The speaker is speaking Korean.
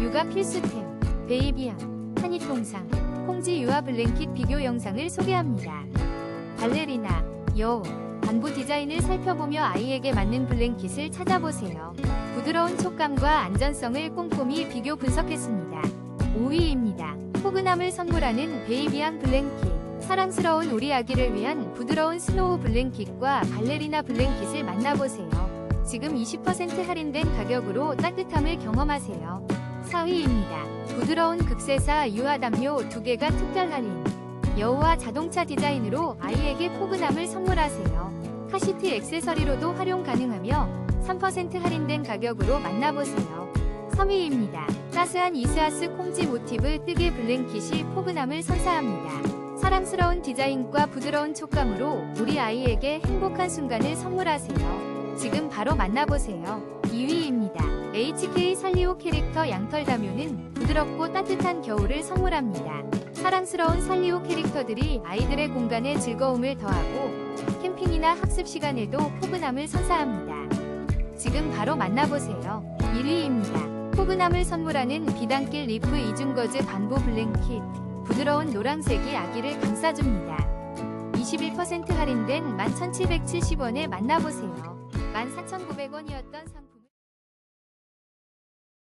육아 필수템, 베이비향, 한이통상, 콩지 유아 블랭킷 비교 영상을 소개합니다. 발레리나, 여우, 반부 디자인을 살펴보며 아이에게 맞는 블랭킷을 찾아보세요. 부드러운 촉감과 안전성을 꼼꼼히 비교 분석했습니다. 5위입니다. 포근함을 선물하는 베이비안 블랭킷. 사랑스러운 우리 아기를 위한 부드러운 스노우 블랭킷과 발레리나 블랭킷을 만나보세요. 지금 20% 할인된 가격으로 따뜻함을 경험하세요. 4위입니다. 부드러운 극세사 유아담요 2개가 특별 할인. 여우와 자동차 디자인으로 아이에게 포근함을 선물하세요. 카시트 액세서리로도 활용 가능하며 3% 할인된 가격으로 만나보세요. 3위입니다. 따스한 이스아스 콩지 모티브 뜨개 블랭킷이 포근함을 선사합니다. 사랑스러운 디자인과 부드러운 촉감으로 우리 아이에게 행복한 순간을 선물하세요. 지금 바로 만나보세요. 2위입니다. HK 살리오 캐릭터 양털 담요는 부드럽고 따뜻한 겨울을 선물합니다. 사랑스러운 살리오 캐릭터들이 아이들의 공간에 즐거움을 더하고 캠핑이나 학습 시간에도 포근함을 선사합니다. 지금 바로 만나보세요. 1위입니다. 포근함을 선물하는 비단길 리프 이중거즈 반보 블랭킷. 부드러운 노란색이 아기를 감싸줍니다. 21% 할인된 11,770원에 만나보세요. 14,900원이었던 상품